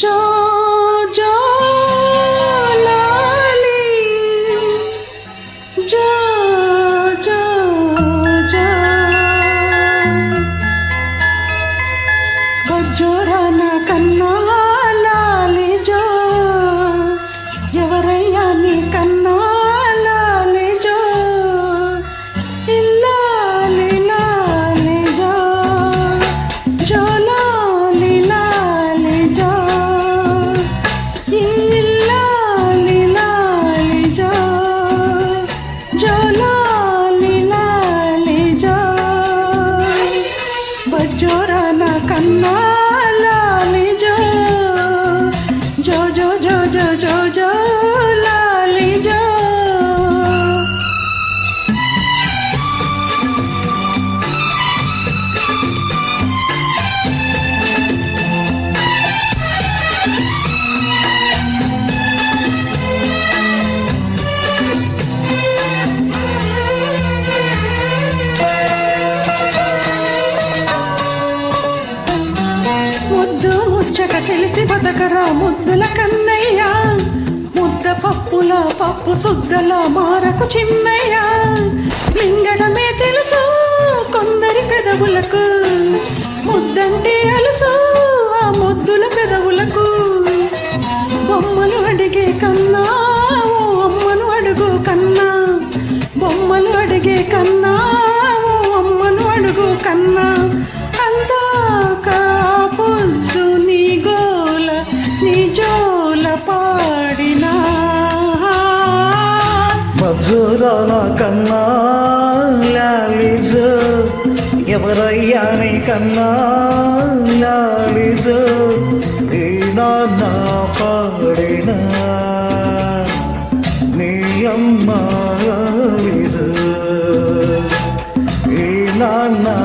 జో జో బజ్జోరాన కన్నా ముచ్చట తెలిసి బతకరా ముద్దుల కన్నయ్య. ముద్ద పప్పుల పప్పు సుద్దల మారకు చిన్నయ్య. మింగడమే తెలుసు కొందరి పెదవులకు. ముద్దంటే అలుసు ఆ ముద్దుల పెదవులకు. బొమ్మలు అడిగే కన్నా ఓ అమ్మను అడుగు కన్నా. బొమ్మలు అడిగే కన్నా మధురాల కన్నా లాలిజ ఎవరయ్యా నీ కన్నా లాలిజ? ఈ పాడిన నీ అమ్మ లాలిజ? నా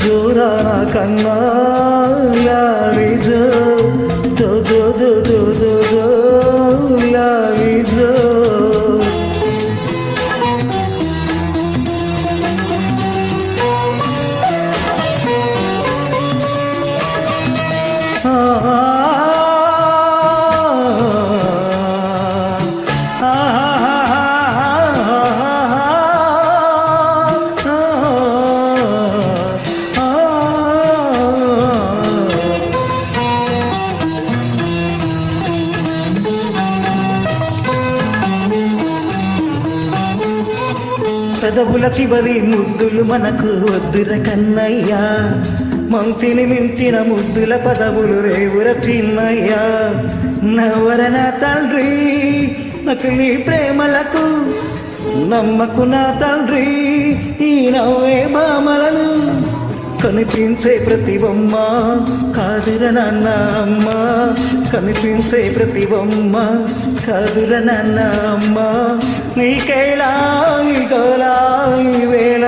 మధురాన కన్నా లాలిజ జో జో జో జో పెదవుల చివరి ముద్దులు మనకు వద్దుర కన్నయ్యా. మంచిని మించిన ముద్దుల పదవులు రేవుర చిన్నయ్యా. నవరన తండ్రి నకిలీ ప్రేమలకు నమ్మకు నా తండ్రి ఈ నవ్వే మామలను కనిపించే ప్రతి బొమ్మ కాదుర నాన్న అమ్మ. కనిపించే ప్రతి బొమ్మ కాదుర నాన్న అమ్మ. నీకేలా గోలా వేళ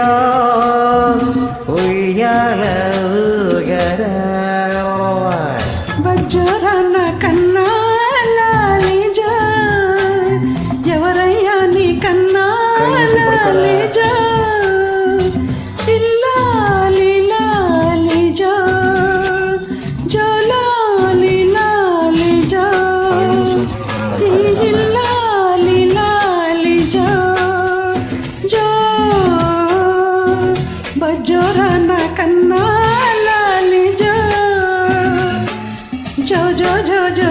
ఉయ్యాల జో జో